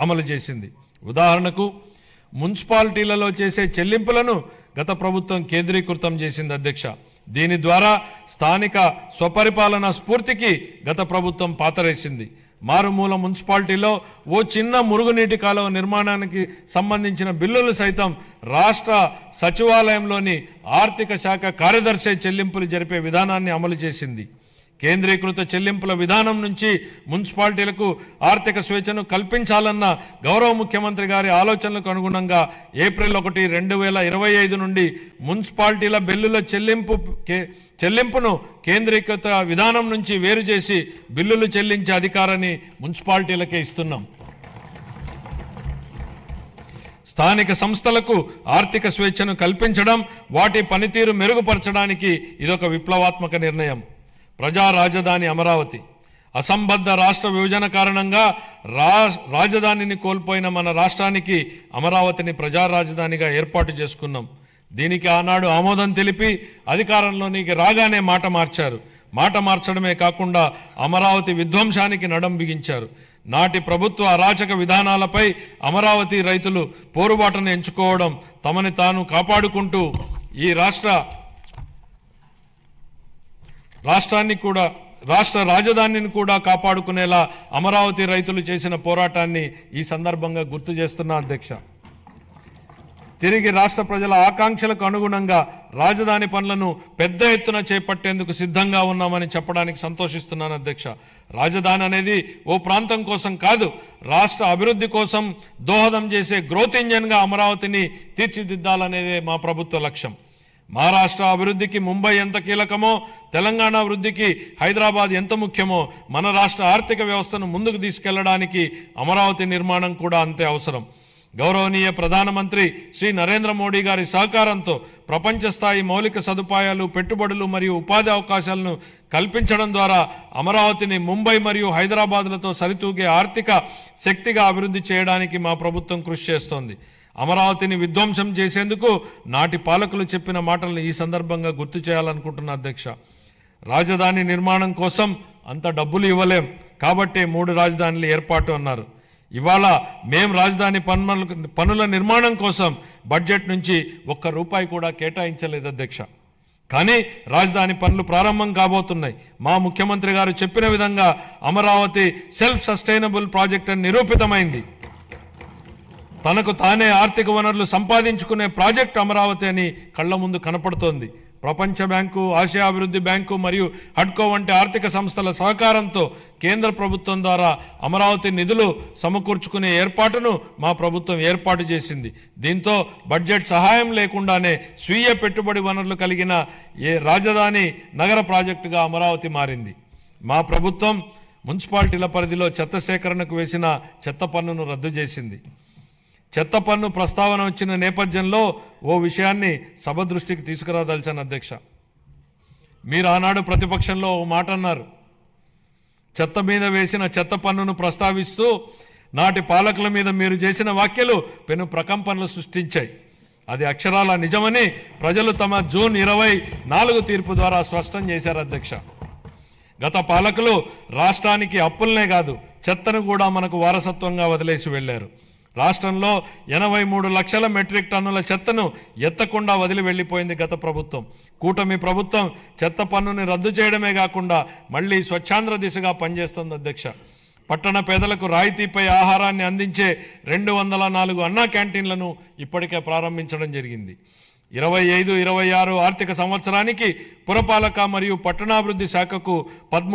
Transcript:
అమలు చేసింది. ఉదాహరణకు మున్సిపాలిటీలలో చేసే చెల్లింపులను గత ప్రభుత్వం కేంద్రీకృతం చేసింది అధ్యక్ష. దీని ద్వారా స్థానిక స్వపరిపాలన స్ఫూర్తికి గత ప్రభుత్వం పాతరేసింది. మారుమూల మున్సిపాలిటీలో ఓ చిన్న మురుగునీటి కాలువ నిర్మాణానికి సంబంధించిన బిల్లులు సైతం రాష్ట్ర సచివాలయంలోని ఆర్థిక శాఖ కార్యదర్శి చెల్లింపులు జరిపే విధానాన్ని అమలు చేసింది. కేంద్రీకృత చెల్లింపుల విధానం నుంచి మున్సిపాలిటీలకు ఆర్థిక స్వేచ్ఛను కల్పించాలన్న గౌరవ ముఖ్యమంత్రి గారి ఆలోచనలకు అనుగుణంగా ఏప్రిల్ ఒకటి రెండు వేల ఇరవై ఐదు నుండి మున్సిపాలిటీల బిల్లుల చెల్లింపు కే- చెల్లింపును కేంద్రీకృత విధానం నుంచి వేరు చేసి బిల్లులు చెల్లించే అధికారాన్ని మున్సిపాలిటీలకే ఇస్తున్నాం. స్థానిక సంస్థలకు ఆర్థిక స్వేచ్ఛను కల్పించడం వాటి పనితీరు మెరుగుపరచడానికి ఇదొక విప్లవాత్మక నిర్ణయం. ప్రజా రాజధాని అమరావతి. అసంబద్ధ రాష్ట్ర విభజన కారణంగా రా రాజధానిని కోల్పోయిన మన రాష్ట్రానికి అమరావతిని ప్రజా రాజధానిగా ఏర్పాటు చేసుకున్నాం. దీనికి ఆనాడు ఆమోదం తెలిపి అధికారంలోనికి రాగానే మాట మార్చారు. మాట మార్చడమే కాకుండా అమరావతి విధ్వంసానికి నడం బిగించారు. నాటి ప్రభుత్వ అరాచక విధానాలపై అమరావతి రైతులు పోరుబాటును ఎంచుకోవడం తమని తాను కాపాడుకుంటూ ఈ రాష్ట్ర రాష్ట్రాన్ని కూడా రాష్ట్ర రాజధానిని కూడా కాపాడుకునేలా అమరావతి రైతులు చేసిన పోరాటాన్ని ఈ సందర్భంగా గుర్తు చేస్తున్నా అధ్యక్ష. తిరిగి రాష్ట్ర ప్రజల ఆకాంక్షలకు అనుగుణంగా రాజధాని పనులను పెద్ద ఎత్తున చేపట్టేందుకు సిద్ధంగా ఉన్నామని చెప్పడానికి సంతోషిస్తున్నాను అధ్యక్ష. రాజధాని అనేది ఓ ప్రాంతం కోసం కాదు రాష్ట్ర అభివృద్ధి కోసం దోహదం చేసే గ్రోత్ ఇంజన్గా అమరావతిని తీర్చిదిద్దాలనేదే మా ప్రభుత్వ లక్ష్యం. మహారాష్ట్ర అభివృద్ధికి ముంబై ఎంత కీలకమో తెలంగాణ అభివృద్ధికి హైదరాబాద్ ఎంత ముఖ్యమో మన రాష్ట్ర ఆర్థిక వ్యవస్థను ముందుకు తీసుకెళ్ళడానికి అమరావతి నిర్మాణం కూడా అంతే అవసరం. గౌరవనీయ ప్రధానమంత్రి శ్రీ నరేంద్ర మోడీ గారి సహకారంతో ప్రపంచ స్థాయి మౌలిక సదుపాయాలు పెట్టుబడులు మరియు ఉపాధి అవకాశాలను కల్పించడం ద్వారా అమరావతిని ముంబై మరియు హైదరాబాద్లతో సరితూగే ఆర్థిక శక్తిగా అభివృద్ధి చేయడానికి మా ప్రభుత్వం కృషి చేస్తోంది. అమరావతిని విధ్వంసం చేసేందుకు నాటి పాలకులు చెప్పిన మాటలను ఈ సందర్భంగా గుర్తు చేయాలనుకుంటున్న అధ్యక్ష. రాజధాని నిర్మాణం కోసం అంత డబ్బులు ఇవ్వలేం. కాబట్టి మూడు రాజధానులు ఏర్పాటు అన్నారు. ఇవాళ మేం రాజధాని పనుల పనుల నిర్మాణం కోసం బడ్జెట్ నుంచి ఒక్క రూపాయి కూడా కేటాయించలేదు అధ్యక్ష. కానీ రాజధాని పనులు ప్రారంభం కాబోతున్నాయి. మా ముఖ్యమంత్రి గారు చెప్పిన విధంగా అమరావతి సెల్ఫ్ సస్టైనబుల్ ప్రాజెక్ట్ అని నిరూపితమైంది. తనకు తానే ఆర్థిక వనరులు సంపాదించుకునే ప్రాజెక్ట్ అమరావతి అని కళ్ళ ముందు కనపడుతోంది. ప్రపంచ బ్యాంకు ఆసియా అభివృద్ధి బ్యాంకు మరియు హడ్కో వంటి ఆర్థిక సంస్థల సహకారంతో కేంద్ర ప్రభుత్వం ద్వారా అమరావతి నిధులు సమకూర్చుకునే ఏర్పాటును మా ప్రభుత్వం ఏర్పాటు చేసింది. దీంతో బడ్జెట్ సహాయం లేకుండానే స్వీయ పెట్టుబడి వనరులు కలిగిన ఏ రాజధాని నగర ప్రాజెక్టుగా అమరావతి మారింది. మా ప్రభుత్వం మున్సిపాలిటీల పరిధిలో చెత్త సేకరణకు వేసిన చెత్త పన్నును రద్దు చేసింది. చెత్త పన్ను ప్రస్తావన వచ్చిన నేపథ్యంలో ఓ విషయాన్ని సభ దృష్టికి తీసుకురాదలిచాను అధ్యక్ష. మీరు ఆనాడు ప్రతిపక్షంలో ఓ మాట అన్నారు చెత్త మీద వేసిన చెత్త పన్నును ప్రస్తావిస్తూ నాటి పాలకుల మీద మీరు చేసిన వ్యాఖ్యలు పెను ప్రకంపనలు సృష్టించాయి. అది అక్షరాల నిజమని ప్రజలు తమ జూన్ ఇరవై నాలుగు తీర్పు ద్వారా స్పష్టం చేశారు అధ్యక్ష. గత పాలకులు రాష్ట్రానికి అప్పులనే కాదు చెత్తను కూడా మనకు వారసత్వంగా వదిలేసి వెళ్ళారు. రాష్ట్రంలో ఎనభై మూడు లక్షల మెట్రిక్ టన్నుల చెత్తను ఎత్తకుండా వదిలి వెళ్ళిపోయింది గత ప్రభుత్వం. కూటమి ప్రభుత్వం చెత్త పన్నుని రద్దు చేయడమే కాకుండా మళ్ళీ స్వచ్ఛాంధ్ర దిశగా పనిచేస్తుంది అధ్యక్ష. పట్టణ పేదలకు రాయితీపై ఆహారాన్ని అందించే రెండు వందల నాలుగు అన్నా క్యాంటీన్లను ఇప్పటికే ప్రారంభించడం జరిగింది. ఇరవై ఐదు ఇరవై ఆరు ఆర్థిక సంవత్సరానికి పురపాలక మరియు పట్టణాభివృద్ధి శాఖకు పదమూడు